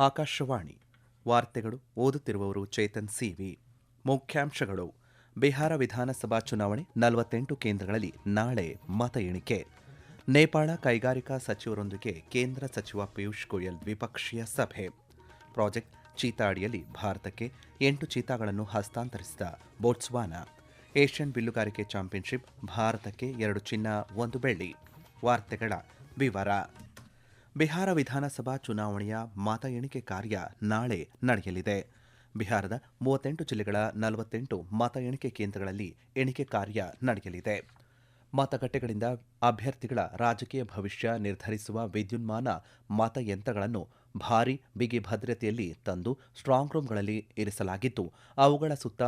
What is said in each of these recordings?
ಆಕಾಶವಾಣಿ. ವಾರ್ತೆಗಳು ಓದುತ್ತಿರುವವರು ಚೇತನ್ ಸಿವಿ ಮುಖ್ಯಾಂಶಗಳು. ಬಿಹಾರ ವಿಧಾನಸಭಾ ಚುನಾವಣೆ ನಲವತ್ತೆಂಟು ಕೇಂದ್ರಗಳಲ್ಲಿ ನಾಳೆ ಮತ ಎಣಿಕೆ. ನೇಪಾಳ ಕೈಗಾರಿಕಾ ಸಚಿವರೊಂದಿಗೆ ಕೇಂದ್ರ ಸಚಿವ ಪಿಯೂಷ್ ಗೋಯಲ್ ದ್ವಿಪಕ್ಷೀಯ ಸಭೆ. ಪ್ರಾಜೆಕ್ಟ್ ಚೀತಾ ಅಡಿಯಲ್ಲಿ ಭಾರತಕ್ಕೆ ಎಂಟು ಚೀತಾಗಳನ್ನು ಹಸ್ತಾಂತರಿಸಿದ ಬೋಟ್ಸ್ವಾನಾ. ಏಷ್ಯನ್ ಬಿಲ್ಲುಗಾರಿಕೆ ಚಾಂಪಿಯನ್ಶಿಪ್, ಭಾರತಕ್ಕೆ ಎರಡು ಚಿನ್ನ, ಒಂದು ಬೆಳ್ಳಿ. ವಾರ್ತೆಗಳ ವಿವರ. ಬಿಹಾರ ವಿಧಾನಸಭಾ ಚುನಾವಣೆಯ ಮತ ಎಣಿಕೆ ಕಾರ್ಯ ನಾಳೆ ನಡೆಯಲಿದೆ. ಬಿಹಾರದ ಮೂವತ್ತೆಂಟು ಜಿಲ್ಲೆಗಳ ನಲವತ್ತೆಂಟು ಮತ ಎಣಿಕೆ ಕೇಂದ್ರಗಳಲ್ಲಿ ಎಣಿಕೆ ಕಾರ್ಯ ನಡೆಯಲಿದೆ. ಮತಗಟ್ಟೆಗಳಿಂದ ಅಭ್ಯರ್ಥಿಗಳ ರಾಜಕೀಯ ಭವಿಷ್ಯ ನಿರ್ಧರಿಸುವ ವಿದ್ಯುನ್ಮಾನ ಮತಯಂತ್ರಗಳನ್ನು ಭಾರೀ ಬಿಗಿ ಭದ್ರತೆಯಲ್ಲಿ ತಂದು ಸ್ಟ್ರಾಂಗ್ ರೂಂಗಳಲ್ಲಿ ಇರಿಸಲಾಗಿದ್ದು, ಅವುಗಳ ಸುತ್ತ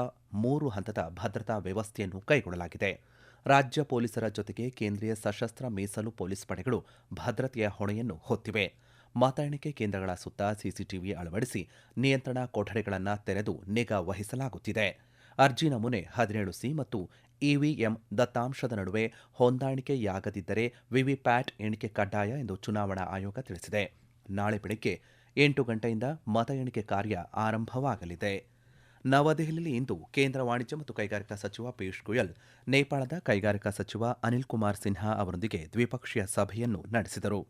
ಮೂರು ಹಂತದ ಭದ್ರತಾ ವ್ಯವಸ್ಥೆಯನ್ನು ಕೈಗೊಳ್ಳಲಾಗಿದೆ. ರಾಜ್ಯ ಪೊಲೀಸರ ಜೊತೆಗೆ ಕೇಂದ್ರೀಯ ಸಶಸ್ತ್ರ ಮೀಸಲು ಪೊಲೀಸ್ ಪಡೆಗಳು ಭದ್ರತೆಯ ಹೊಣೆಯನ್ನು ಹೊತ್ತಿವೆ. ಮತ ಎಣಿಕೆ ಕೇಂದ್ರಗಳ ಸುತ್ತ ಸಿಸಿಟಿವಿ ಅಳವಡಿಸಿ ನಿಯಂತ್ರಣ ಕೊಠಡಿಗಳನ್ನು ತೆರೆದು ನಿಗಾ ವಹಿಸಲಾಗುತ್ತಿದೆ. ಅರ್ಜಿ ನಮೂನೆ ಹದಿನೇಳು ಸಿ ಮತ್ತು ಇವಿಎಂ ದತ್ತಾಂಶದ ನಡುವೆ ಹೊಂದಾಣಿಕೆಯಾಗದಿದ್ದರೆ ವಿವಿಪ್ಯಾಟ್ ಎಣಿಕೆ ಕಡ್ಡಾಯ ಎಂದು ಚುನಾವಣಾ ಆಯೋಗ ತಿಳಿಸಿದೆ. ನಾಳೆ ಬೆಳಗ್ಗೆ ಎಂಟು ಗಂಟೆಯಿಂದ ಮತ ಎಣಿಕೆ ಕಾರ್ಯ ಆರಂಭವಾಗಲಿದೆ. ನವದೆಹಲಿಯಲ್ಲಿ ಇಂದು ಕೇಂದ್ರ ವಾಣಿಜ್ಯ ಮತ್ತು ಕೈಗಾರಿಕಾ ಸಚಿವ ಪಿಯೂಷ್ ಗೋಯಲ್, ನೇಪಾಳದ ಕೈಗಾರಿಕಾ ಸಚಿವ ಅನಿಲ್ ಕುಮಾರ್ ಸಿನ್ಹಾ ಅವರೊಂದಿಗೆ ದ್ವಿಪಕ್ಷೀಯ ಸಭೆಯನ್ನು ನಡೆಸಿದರು.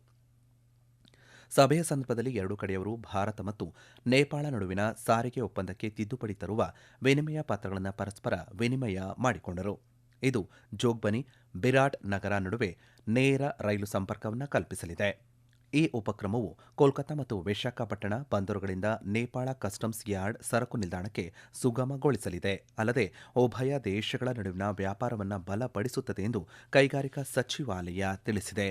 ಸಭೆಯ ಸಂದರ್ಭದಲ್ಲಿ ಎರಡೂ ಕಡೆಯವರು ಭಾರತ ಮತ್ತು ನೇಪಾಳ ನಡುವಿನ ಸಾರಿಗೆ ಒಪ್ಪಂದಕ್ಕೆ ತಿದ್ದುಪಡಿ ತರುವ ವಿನಿಮಯ ಪತ್ರಗಳನ್ನು ಪರಸ್ಪರ ವಿನಿಮಯ ಮಾಡಿಕೊಂಡರು. ಇದು ಜೋಗ್ಬನಿ ಬಿರಾಟ್ ನಗರ ನಡುವೆ ನೇರ ರೈಲು ಸಂಪರ್ಕವನ್ನು ಕಲ್ಪಿಸಲಿದೆ. ಈ ಉಪಕ್ರಮವು ಕೋಲ್ಕತಾ ಮತ್ತು ವಿಶಾಖಪಟ್ಟಣ ಬಂದರುಗಳಿಂದ ನೇಪಾಳ ಕಸ್ಟಮ್ಸ್ ಯಾರ್ಡ್ ಸರಕು ನಿಲ್ದಾಣಕ್ಕೆ ಸುಗಮಗೊಳಿಸಲಿದೆ. ಅಲ್ಲದೆ, ಉಭಯ ದೇಶಗಳ ನಡುವಿನ ವ್ಯಾಪಾರವನ್ನು ಬಲಪಡಿಸುತ್ತದೆ ಎಂದು ಕೈಗಾರಿಕಾ ಸಚಿವಾಲಯ ತಿಳಿಸಿದೆ.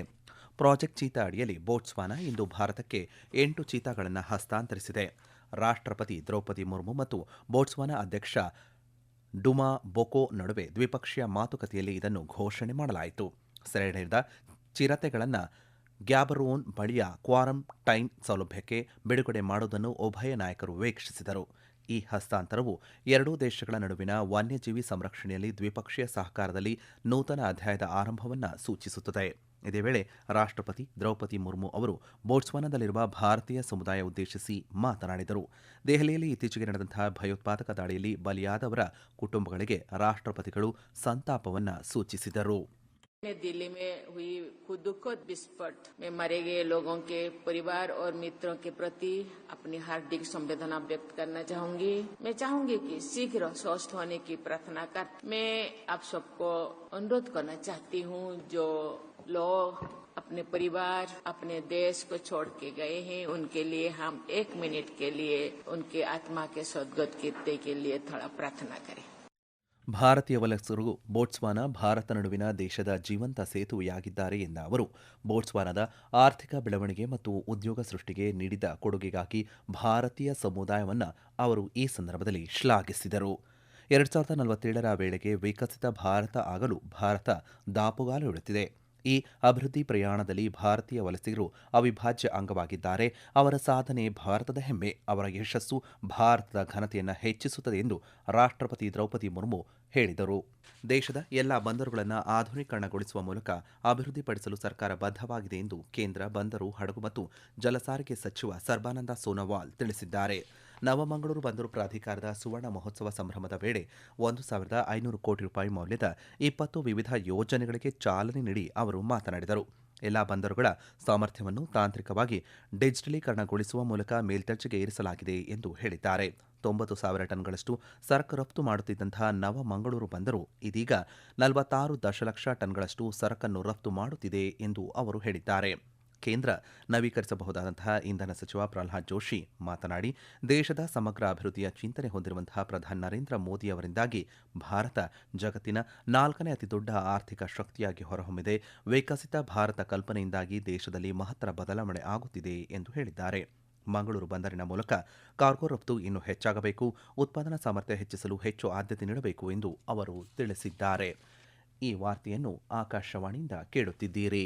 ಪ್ರಾಜೆಕ್ಟ್ ಚೀತಾ ಅಡಿಯಲ್ಲಿ ಬೋಟ್ಸ್ವಾನಾ ಇಂದು ಭಾರತಕ್ಕೆ ಎಂಟು ಚೀತಾಗಳನ್ನು ಹಸ್ತಾಂತರಿಸಿದೆ. ರಾಷ್ಟ್ರಪತಿ ದ್ರೌಪದಿ ಮುರ್ಮು ಮತ್ತು ಬೋಟ್ಸ್ವಾನಾ ಅಧ್ಯಕ್ಷ ಡುಮಾ ಬೊಕೊ ನಡುವೆ ದ್ವಿಪಕ್ಷೀಯ ಮಾತುಕತೆಯಲ್ಲಿ ಇದನ್ನು ಘೋಷಣೆ ಮಾಡಲಾಯಿತು. ಸೆರೆಹಿಡಿದ ಚಿರತೆಗಳನ್ನು ಗ್ಯಾಬರೋನ್ ಬಳಿಯ ಕ್ವಾರಂಟೈನ್ ಸೌಲಭ್ಯಕ್ಕೆ ಬಿಡುಗಡೆ ಮಾಡುವುದನ್ನು ಉಭಯ ನಾಯಕರು ವೀಕ್ಷಿಸಿದರು. ಈ ಹಸ್ತಾಂತರವು ಎರಡೂ ದೇಶಗಳ ನಡುವಿನ ವನ್ಯಜೀವಿ ಸಂರಕ್ಷಣೆಯಲ್ಲಿ ದ್ವಿಪಕ್ಷೀಯ ಸಹಕಾರದಲ್ಲಿ ನೂತನ ಅಧ್ಯಾಯದ ಆರಂಭವನ್ನು ಸೂಚಿಸುತ್ತದೆ. ಇದೇ ವೇಳೆ ರಾಷ್ಟ್ರಪತಿ ದ್ರೌಪದಿ ಮುರ್ಮು ಅವರು ಬೋಟ್ಸ್ವಾನದಲ್ಲಿರುವ ಭಾರತೀಯ ಸಮುದಾಯ ಉದ್ದೇಶಿಸಿ ಮಾತನಾಡಿದರು. ದೆಹಲಿಯಲ್ಲಿ ಇತ್ತೀಚೆಗೆ ನಡೆದಂತಹ ಭಯೋತ್ಪಾದಕ ದಾಳಿಯಲ್ಲಿ ಬಲಿಯಾದವರ ಕುಟುಂಬಗಳಿಗೆ ರಾಷ್ಟ್ರಪತಿಗಳು ಸಂತಾಪವನ್ನು ಸೂಚಿಸಿದರು. नई दिल्ली में हुई दुखद विस्फोट में मरे गए लोगों के परिवार और मित्रों के प्रति अपनी हार्दिक संवेदना व्यक्त करना चाहूँगी। मैं चाहूँगी कि शीघ्र स्वस्थ होने की प्रार्थना कर। मैं आप सबको अनुरोध करना चाहती हूँ, जो लोग अपने परिवार, अपने देश को छोड़ के गए हैं, उनके लिए हम एक मिनट के लिए उनके आत्मा के सदगत के लिए थोड़ा प्रार्थना करें। ಭಾರತೀಯ ವಲಸರು ಬೋಟ್ಸ್ವಾನ ಭಾರತ ನಡುವಿನ ದೇಶದ ಜೀವಂತ ಸೇತುವೆಯಾಗಿದ್ದಾರೆ ಎಂದ ಅವರು, ಬೋಟ್ಸ್ವಾನದ ಆರ್ಥಿಕ ಬೆಳವಣಿಗೆ ಮತ್ತು ಉದ್ಯೋಗ ಸೃಷ್ಟಿಗೆ ನೀಡಿದ ಕೊಡುಗೆಗಾಗಿ ಭಾರತೀಯ ಸಮುದಾಯವನ್ನು ಅವರು ಈ ಸಂದರ್ಭದಲ್ಲಿ ಶ್ಲಾಘಿಸಿದರು. ಎರಡು ಸಾವಿರದ ನಲವತ್ತೇಳರ ವೇಳೆಗೆ ವಿಕಸಿತ ಭಾರತ ಆಗಲು ಭಾರತ ದಾಪುಗಾಲು ಇಡುತ್ತಿದೆ ಈ ಅಭಿವೃದ್ಧಿ ಪ್ರಯಾಣದಲ್ಲಿ ಭಾರತೀಯ ವಲಸಿಗರು ಅವಿಭಾಜ್ಯ ಅಂಗವಾಗಿದ್ದಾರೆ. ಅವರ ಸಾಧನೆ ಭಾರತದ ಹೆಮ್ಮೆ, ಅವರ ಯಶಸ್ಸು ಭಾರತದ ಘನತೆಯನ್ನು ಹೆಚ್ಚಿಸುತ್ತದೆ ಎಂದು ರಾಷ್ಟ್ರಪತಿ ದ್ರೌಪದಿ ಮುರ್ಮು ಹೇಳಿದರು. ದೇಶದ ಎಲ್ಲ ಬಂದರುಗಳನ್ನು ಆಧುನೀಕರಣಗೊಳಿಸುವ ಮೂಲಕ ಅಭಿವೃದ್ಧಿಪಡಿಸಲು ಸರ್ಕಾರ ಬದ್ಧವಾಗಿದೆ ಎಂದು ಕೇಂದ್ರ ಬಂದರು ಹಡಗು ಮತ್ತು ಜಲಸಾರಿಗೆ ಸಚಿವ ಸರ್ಬಾನಂದ ಸೋನೋವಾಲ್ ತಿಳಿಸಿದ್ದಾರೆ. ನವಮಂಗಳೂರು ಬಂದರು ಪ್ರಾಧಿಕಾರದ ಸುವರ್ಣ ಮಹೋತ್ಸವ ಸಂಭ್ರಮದ ವೇಳೆ ಒಂದು ಸಾವಿರದ ಐನೂರು ಕೋಟಿ ರೂಪಾಯಿ ಮೌಲ್ಯದ ಇಪ್ಪತ್ತು ವಿವಿಧ ಯೋಜನೆಗಳಿಗೆ ಚಾಲನೆ ನೀಡಿ ಅವರು ಮಾತನಾಡಿದರು. ಎಲ್ಲ ಬಂದರುಗಳ ಸಾಮರ್ಥ್ಯವನ್ನು ತಾಂತ್ರಿಕವಾಗಿ ಡಿಜಿಟಲೀಕರಣಗೊಳಿಸುವ ಮೂಲಕ ಮೇಲ್ದರ್ಜೆಗೆ ಏರಿಸಲಾಗಿದೆ ಎಂದು ಹೇಳಿದ್ದಾರೆ. ತೊಂಬತ್ತು ಸಾವಿರ ಟನ್ಗಳಷ್ಟು ಸರಕು ರಫ್ತು ಮಾಡುತ್ತಿದ್ದಂತಹ ನವಮಂಗಳೂರು ಬಂದರು. ಇದೀಗ ನಲವತ್ತಾರು ದಶಲಕ್ಷ ಟನ್ಗಳಷ್ಟು ಸರಕನ್ನು ರಫ್ತು ಮಾಡುತ್ತಿದೆ ಎಂದು ಅವರು ಹೇಳಿದ್ದಾರೆ. ಕೇಂದ್ರ ನವೀಕರಿಸಬಹುದಾದಂತಹ ಇಂಧನ ಸಚಿವ ಪ್ರಹ್ಲಾದ್ ಜೋಶಿ ಮಾತನಾಡಿ, ದೇಶದ ಸಮಗ್ರ ಅಭಿವೃದ್ಧಿಯ ಚಿಂತನೆ ಹೊಂದಿರುವಂತಹ ಪ್ರಧಾನಿ ನರೇಂದ್ರ ಮೋದಿ ಅವರಿಂದಾಗಿ ಭಾರತ ಜಗತ್ತಿನ ನಾಲ್ಕನೇ ಅತಿದೊಡ್ಡ ಆರ್ಥಿಕ ಶಕ್ತಿಯಾಗಿ ಹೊರಹೊಮ್ಮಿದೆ. ವಿಕಸಿತ ಭಾರತ ಕಲ್ಪನೆಯಿಂದಾಗಿ ದೇಶದಲ್ಲಿ ಮಹತ್ತರ ಬದಲಾವಣೆ ಆಗುತ್ತಿದೆ ಎಂದು ಹೇಳಿದ್ದಾರೆ. ಮಂಗಳೂರು ಬಂದರಿನ ಮೂಲಕ ಕಾರ್ಗೋ ರಫ್ತು ಇನ್ನೂ ಹೆಚ್ಚಾಗಬೇಕು, ಉತ್ಪಾದನಾ ಸಾಮರ್ಥ್ಯ ಹೆಚ್ಚಿಸಲು ಹೆಚ್ಚು ಆದ್ಯತೆ ನೀಡಬೇಕು ಎಂದು ಅವರು ತಿಳಿಸಿದ್ದಾರೆ. ಈ ವಾರ್ತೆಯನ್ನು ಆಕಾಶವಾಣಿಯಿಂದ ಕೇಳುತ್ತಿದ್ದೀರಿ.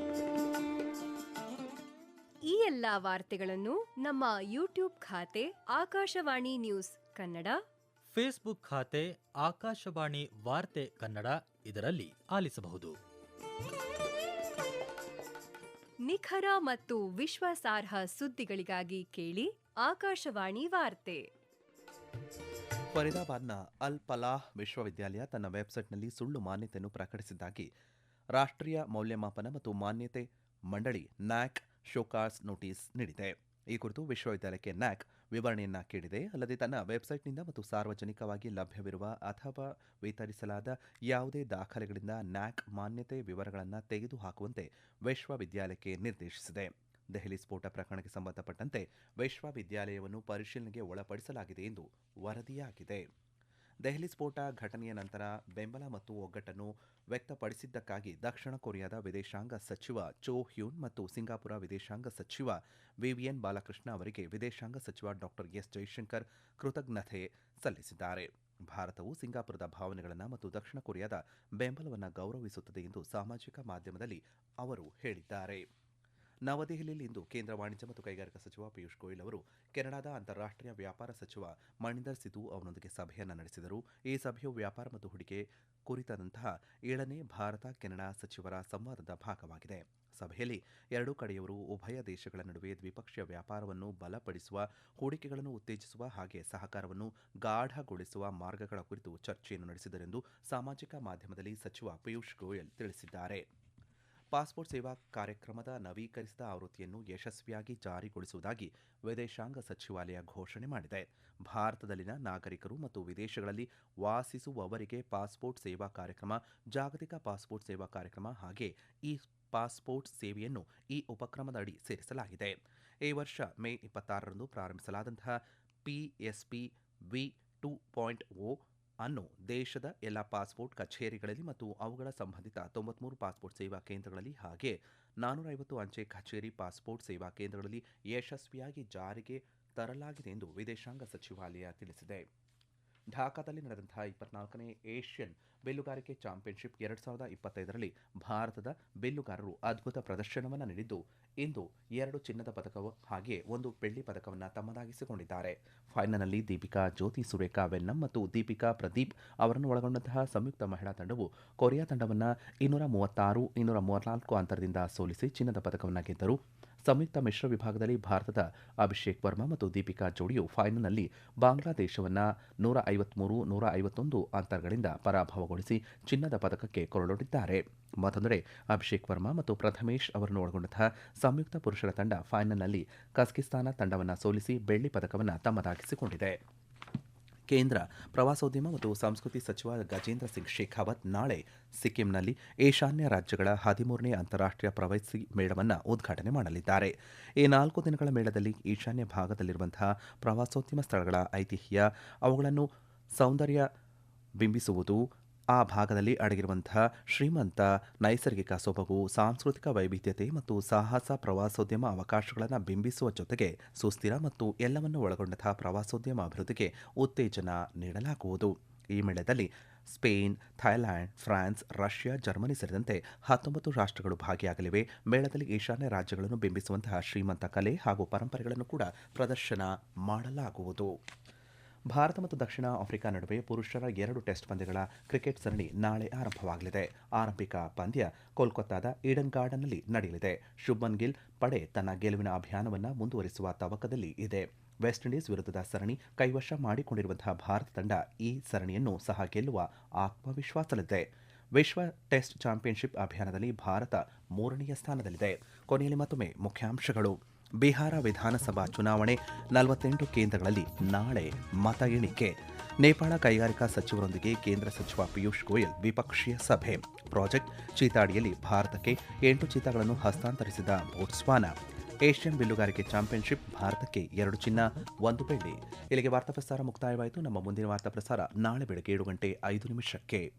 ಎಲ್ಲಾ ವಾರ್ತೆಗಳನ್ನು ನಮ್ಮ ಯೂಟ್ಯೂಬ್ ಖಾತೆ ಆಕಾಶವಾಣಿ ನ್ಯೂಸ್ ಕನ್ನಡ ಫೇಸ್ಬುಕ್ ಖಾತೆ ಆಕಾಶವಾಣಿ ವಾರ್ತೆ ಕನ್ನಡ ಇದರಲ್ಲಿ ಆಲಿಸಬಹುದು. ನಿಖರ ಮತ್ತು ವಿಶ್ವಾಸಾರ್ಹ ಸುದ್ದಿಗಳಿಗಾಗಿ ಕೇಳಿ ಆಕಾಶವಾಣಿ ವಾರ್ತೆ. ಫರೀದಾಬಾದ್ನ ಅಲ್ ಪಲಾಹ್ ವಿಶ್ವವಿದ್ಯಾಲಯ ತನ್ನ ವೆಬ್ಸೈಟ್ನಲ್ಲಿ ಸುಳ್ಳು ಮಾನ್ಯತೆಯನ್ನು ಪ್ರಕಟಿಸಿದ್ದಾಗಿ ರಾಷ್ಟ್ರೀಯ ಮೌಲ್ಯಮಾಪನ ಮತ್ತು ಮಾನ್ಯತೆ ಮಂಡಳಿ ನ್ಯಾಕ್ ಶೋಕಾಸ್ ನೋಟಿಸ್ ನೀಡಿದೆ. ಈ ಕುರಿತು ವಿಶ್ವವಿದ್ಯಾಲಯಕ್ಕೆ ನ್ಯಾಕ್ ವಿವರಣೆಯನ್ನ ಕೇಳಿದೆ. ಅಲ್ಲದೆ ತನ್ನ ವೆಬ್ಸೈಟ್ನಿಂದ ಮತ್ತು ಸಾರ್ವಜನಿಕವಾಗಿ ಲಭ್ಯವಿರುವ ಅಥವಾ ವಿತರಿಸಲಾದ ಯಾವುದೇ ದಾಖಲೆಗಳಿಂದ ನ್ಯಾಕ್ ಮಾನ್ಯತೆ ವಿವರಗಳನ್ನು ತೆಗೆದುಹಾಕುವಂತೆ ವಿಶ್ವವಿದ್ಯಾಲಯಕ್ಕೆ ನಿರ್ದೇಶಿಸಿದೆ. ದೆಹಲಿ ಸ್ಫೋಟ ಪ್ರಕರಣಕ್ಕೆ ಸಂಬಂಧಪಟ್ಟಂತೆ ವಿಶ್ವವಿದ್ಯಾಲಯವನ್ನು ಪರಿಶೀಲನೆಗೆ ಒಳಪಡಿಸಲಾಗಿದೆ ಎಂದು ವರದಿಯಾಗಿದೆ. ದೆಹಲಿ ಸ್ಫೋಟ ಘಟನೆಯ ನಂತರ ಬೆಂಬಲ ಮತ್ತು ಒಗ್ಗಟ್ಟನ್ನು ವ್ಯಕ್ತಪಡಿಸಿದ್ದಕ್ಕಾಗಿ ದಕ್ಷಿಣ ಕೊರಿಯಾದ ವಿದೇಶಾಂಗ ಸಚಿವ ಚೋ ಹ್ಯೂನ್ ಮತ್ತು ಸಿಂಗಾಪುರ ವಿದೇಶಾಂಗ ಸಚಿವ ವಿವಿಎನ್ ಬಾಲಕೃಷ್ಣ ಅವರಿಗೆ ವಿದೇಶಾಂಗ ಸಚಿವ ಡಾಕ್ಟರ್ ಎಸ್ ಜೈಶಂಕರ್ ಕೃತಜ್ಞತೆ ಸಲ್ಲಿಸಿದ್ದಾರೆ. ಭಾರತವು ಸಿಂಗಾಪುರದ ಭಾವನೆಗಳನ್ನು ಮತ್ತು ದಕ್ಷಿಣ ಕೊರಿಯಾದ ಬೆಂಬಲವನ್ನು ಗೌರವಿಸುತ್ತದೆ ಎಂದು ಸಾಮಾಜಿಕ ಮಾಧ್ಯಮದಲ್ಲಿ ಅವರು ಹೇಳಿದ್ದಾರೆ. ನವದೆಹಲಿಯಲ್ಲಿ ಇಂದು ಕೇಂದ್ರ ವಾಣಿಜ್ಯ ಮತ್ತು ಕೈಗಾರಿಕಾ ಸಚಿವ ಪಿಯೂಷ್ ಗೋಯಲ್ ಅವರು ಕೆನಡಾದ ಅಂತಾರಾಷ್ಟ್ರೀಯ ವ್ಯಾಪಾರ ಸಚಿವ ಮಣಿಂದರ್ ಸಿಧು ಅವರೊಂದಿಗೆ ಸಭೆಯನ್ನು ನಡೆಸಿದರು. ಈ ಸಭೆಯು ವ್ಯಾಪಾರ ಮತ್ತು ಹೂಡಿಕೆ ಕುರಿತಾದಂತಹ ಏಳನೇ ಭಾರತ ಕೆನಡಾ ಸಚಿವರ ಸಂವಾದದ ಭಾಗವಾಗಿದೆ. ಸಭೆಯಲ್ಲಿ ಎರಡೂ ಕಡೆಯವರು ಉಭಯ ದೇಶಗಳ ನಡುವೆ ದ್ವಿಪಕ್ಷೀಯ ವ್ಯಾಪಾರವನ್ನು ಬಲಪಡಿಸುವ, ಹೂಡಿಕೆಗಳನ್ನು ಉತ್ತೇಜಿಸುವ ಹಾಗೆ ಸಹಕಾರವನ್ನು ಗಾಢಗೊಳಿಸುವ ಮಾರ್ಗಗಳ ಕುರಿತು ಚರ್ಚೆಯನ್ನು ನಡೆಸಿದರೆಂದು ಸಾಮಾಜಿಕ ಮಾಧ್ಯಮದಲ್ಲಿ ಸಚಿವ ಪಿಯೂಷ್ ಗೋಯಲ್ ತಿಳಿಸಿದ್ದಾರೆ. ಪಾಸ್ಪೋರ್ಟ್ ಸೇವಾ ಕಾರ್ಯಕ್ರಮದ ನವೀಕರಿಸಿದ ಆವೃತ್ತಿಯನ್ನು ಯಶಸ್ವಿಯಾಗಿ ಜಾರಿಗೊಳಿಸುವುದಾಗಿ ವಿದೇಶಾಂಗ ಸಚಿವಾಲಯ ಘೋಷಣೆ ಮಾಡಿದೆ. ಭಾರತದಲ್ಲಿನ ನಾಗರಿಕರು ಮತ್ತು ವಿದೇಶಗಳಲ್ಲಿ ವಾಸಿಸುವವರಿಗೆ ಪಾಸ್ಪೋರ್ಟ್ ಸೇವಾ ಕಾರ್ಯಕ್ರಮ, ಜಾಗತಿಕ ಪಾಸ್ಪೋರ್ಟ್ ಸೇವಾ ಕಾರ್ಯಕ್ರಮ ಹಾಗೆ ಈ ಪಾಸ್ಪೋರ್ಟ್ ಸೇವೆಯನ್ನು ಈ ಉಪಕ್ರಮದ ಅಡಿ ಸೇರಿಸಲಾಗಿದೆ. ಈ ವರ್ಷ ಮೇ ಇಪ್ಪತ್ತಾರರಂದು ಪ್ರಾರಂಭಿಸಲಾದಂತಹ PSP V two point O ಅನ್ನು ದೇಶದ ಎಲ್ಲ ಪಾಸ್ಪೋರ್ಟ್ ಕಚೇರಿಗಳಲ್ಲಿ ಮತ್ತು ಅವುಗಳ ಸಂಬಂಧಿತ ತೊಂಬತ್ಮೂರು ಪಾಸ್ಪೋರ್ಟ್ ಸೇವಾ ಕೇಂದ್ರಗಳಲ್ಲಿ ಹಾಗೆ ನಾನ್ನೂರ ಐವತ್ತು ಅಂಚೆ ಕಚೇರಿ ಪಾಸ್ಪೋರ್ಟ್ ಸೇವಾ ಕೇಂದ್ರಗಳಲ್ಲಿ ಯಶಸ್ವಿಯಾಗಿ ಜಾರಿಗೆ ತರಲಾಗಿದೆ ಎಂದು ವಿದೇಶಾಂಗ ಸಚಿವಾಲಯ ತಿಳಿಸಿದೆ. ಢಾಕಾದಲ್ಲಿ ನಡೆದಂತಹ ಇಪ್ಪತ್ನಾಲ್ಕನೇ ಏಷ್ಯನ್ ಬಿಲ್ಲುಗಾರಿಕೆ ಚಾಂಪಿಯನ್ಶಿಪ್ ಎರಡು ಸಾವಿರದ ಇಪ್ಪತ್ತೈದರಲ್ಲಿ ಭಾರತದ ಬಿಲ್ಲುಗಾರರು ಅದ್ಭುತ ಪ್ರದರ್ಶನವನ್ನು ನೀಡಿದ್ದು ಇಂದು ಎರಡು ಚಿನ್ನದ ಪದಕ ಹಾಗೆ ಒಂದು ಬೆಳ್ಳಿ ಪದಕವನ್ನು ತಮ್ಮದಾಗಿಸಿಕೊಂಡಿದ್ದಾರೆ. ಫೈನಲ್ನಲ್ಲಿ ದೀಪಿಕಾ ಜ್ಯೋತಿ ಸುರೇಖಾ ವೆನ್ನಂ ಮತ್ತು ದೀಪಿಕಾ ಪ್ರದೀಪ್ ಅವರನ್ನು ಒಳಗೊಂಡಂತಹ ಸಂಯುಕ್ತ ಮಹಿಳಾ ತಂಡವು ಕೊರಿಯಾ ತಂಡವನ್ನು ಇನ್ನೂರ ಮೂವತ್ತಾರು, ಇನ್ನೂರ ಮೂವತ್ನಾಲ್ಕು ಅಂತರದಿಂದ ಸೋಲಿಸಿ ಚಿನ್ನದ ಪದಕವನ್ನು ಗೆದ್ದರು. ಸಂಯುಕ್ತ ಮಿಶ್ರ ವಿಭಾಗದಲ್ಲಿ ಭಾರತದ ಅಭಿಷೇಕ್ ವರ್ಮಾ ಮತ್ತು ದೀಪಿಕಾ ಜೋಡಿಯು ಫೈನಲ್ನಲ್ಲಿ ಬಾಂಗ್ಲಾದೇಶವನ್ನು ನೂರ ಐವತ್ಮೂರು, ನೂರ ಐವತ್ತೊಂದು ಅಂತರಗಳಿಂದ ಪರಾಭವಗೊಳಿಸಿ ಚಿನ್ನದ ಪದಕಕ್ಕೆ ಕೊರಳೊಡ್ಡಿದ್ದಾರೆ. ಮತ್ತೊಂದೆಡೆ ಅಭಿಷೇಕ್ ವರ್ಮಾ ಮತ್ತು ಪ್ರಥಮೇಶ್ ಅವರನ್ನು ಒಳಗೊಂಡಂತಹ ಸಂಯುಕ್ತ ಪುರುಷರ ತಂಡ ಫೈನಲ್ನಲ್ಲಿ ಕಜಕಿಸ್ತಾನ ತಂಡವನ್ನು ಸೋಲಿಸಿ ಬೆಳ್ಳಿ ಪದಕವನ್ನು ತಮ್ಮದಾಗಿಸಿಕೊಂಡಿದೆ. ಕೇಂದ್ರ ಪ್ರವಾಸೋದ್ಯಮ ಮತ್ತು ಸಂಸ್ಕೃತಿ ಸಚಿವ ಗಜೇಂದ್ರ ಸಿಂಗ್ ಶೇಖಾವತ್ ನಾಳೆ ಸಿಕ್ಕಿಂನಲ್ಲಿ ಈಶಾನ್ಯ ರಾಜ್ಯಗಳ ಹದಿಮೂರನೇ ಅಂತಾರಾಷ್ಟ್ರೀಯ ಪ್ರವಾಸಿ ಮೇಳವನ್ನು ಉದ್ಘಾಟನೆ ಮಾಡಲಿದ್ದಾರೆ. ಈ ನಾಲ್ಕು ದಿನಗಳ ಮೇಳದಲ್ಲಿ ಈಶಾನ್ಯ ಭಾಗದಲ್ಲಿರುವಂತಹ ಪ್ರವಾಸೋದ್ಯಮ ಸ್ಥಳಗಳ ಐತಿಹ್ಯ, ಅವುಗಳನ್ನು ಸೌಂದರ್ಯ ಬಿಂಬಿಸುವುದು ಆ ಭಾಗದಲ್ಲಿ ಅಡಗಿರುವಂತಹ ಶ್ರೀಮಂತ ನೈಸರ್ಗಿಕ ಸೊಬಗು, ಸಾಂಸ್ಕೃತಿಕ ವೈವಿಧ್ಯತೆ ಮತ್ತು ಸಾಹಸ ಪ್ರವಾಸೋದ್ಯಮ ಅವಕಾಶಗಳನ್ನು ಬಿಂಬಿಸುವ ಜೊತೆಗೆ ಸುಸ್ಥಿರ ಮತ್ತು ಎಲ್ಲವನ್ನು ಒಳಗೊಂಡಂತಹ ಪ್ರವಾಸೋದ್ಯಮ ಅಭಿವೃದ್ಧಿಗೆ ಉತ್ತೇಜನ ನೀಡಲಾಗುವುದು. ಈ ಮೇಳದಲ್ಲಿ Spain Thailand France, Russia, Germany ಸೇರಿದಂತೆ ಹತ್ತೊಂಬತ್ತು ರಾಷ್ಟ್ರಗಳು ಭಾಗಿಯಾಗಲಿವೆ. ಮೇಳದಲ್ಲಿ ಈಶಾನ್ಯ ರಾಜ್ಯಗಳನ್ನು ಬಿಂಬಿಸುವಂತಹ ಶ್ರೀಮಂತ ಕಲೆ ಹಾಗೂ ಪರಂಪರೆಗಳನ್ನು ಕೂಡ ಪ್ರದರ್ಶನ ಮಾಡಲಾಗುವುದು. ಭಾರತ ಮತ್ತು ದಕ್ಷಿಣ ಆಫ್ರಿಕಾ ನಡುವೆ ಪುರುಷರ ಎರಡು ಟೆಸ್ಟ್ ಪಂದ್ಯಗಳ ಕ್ರಿಕೆಟ್ ಸರಣಿ ನಾಳೆ ಆರಂಭವಾಗಲಿದೆ. ಆರಂಭಿಕ ಪಂದ್ಯ ಕೋಲ್ಕತ್ತಾದ ಈಡನ್ ಗಾರ್ಡನ್ನಲ್ಲಿ ನಡೆಯಲಿದೆ. ಶುಭನ್ ಗಿಲ್ ಪಡೆ ತನ್ನ ಗೆಲುವಿನ ಅಭಿಯಾನವನ್ನು ಮುಂದುವರಿಸುವ ತವಕದಲ್ಲಿ ಇದೆ. ವೆಸ್ಟ್ ಇಂಡೀಸ್ ವಿರುದ್ಧದ ಸರಣಿ ಕೈವಶ ಮಾಡಿಕೊಂಡಿರುವಂತಹ ಭಾರತ ತಂಡ ಈ ಸರಣಿಯನ್ನು ಸಹ ಗೆಲ್ಲುವ ಆತ್ಮವಿಶ್ವಾಸಲಿದೆ ವಿಶ್ವ ಟೆಸ್ಟ್ ಚಾಂಪಿಯನ್ಶಿಪ್ ಅಭಿಯಾನದಲ್ಲಿ ಭಾರತ ಮೂರನೆಯ ಸ್ಥಾನದಲ್ಲಿದೆ. ಕೊನೆಯಲ್ಲಿ ಮತ್ತೊಮ್ಮೆ ಮುಖ್ಯಾಂಶಗಳು. ಬಿಹಾರ ವಿಧಾನಸಭಾ ಚುನಾವಣೆ ನಲವತ್ತೆಂಟು ಕೇಂದ್ರಗಳಲ್ಲಿ ನಾಳೆ ಮತ ಎಣಿಕೆ. ನೇಪಾಳ ಕೈಗಾರಿಕಾ ಸಚಿವರೊಂದಿಗೆ ಕೇಂದ್ರ ಸಚಿವ ಪಿಯೂಷ್ ಗೋಯಲ್ ದ್ವಿಪಕ್ಷೀಯ ಸಭೆ. ಪ್ರಾಜೆಕ್ಟ್ ಚೀತಾಡಿಯಲ್ಲಿ ಭಾರತಕ್ಕೆ ಎಂಟು ಚೀತಾಗಳನ್ನು ಹಸ್ತಾಂತರಿಸಿದ ಬೋಟ್ಸ್ವಾನ. ಏಷ್ಯನ್ ಬಿಲ್ಲುಗಾರಿಕೆ ಚಾಂಪಿಯನ್ಶಿಪ್ ಭಾರತಕ್ಕೆ ಎರಡು ಚಿನ್ನ, ಒಂದು ಬೆಳ್ಳಿ. ಇಲ್ಲಿಗೆ ವಾರ್ತಾ ಪ್ರಸಾರ ಮುಕ್ತಾಯವಾಯಿತು. ನಮ್ಮ ಮುಂದಿನ ವಾರ್ತಾ ಪ್ರಸಾರ ನಾಳೆ ಬೆಳಗ್ಗೆ ಏಳು ಗಂಟೆ ಐದು ನಿಮಿಷಕ್ಕೆ.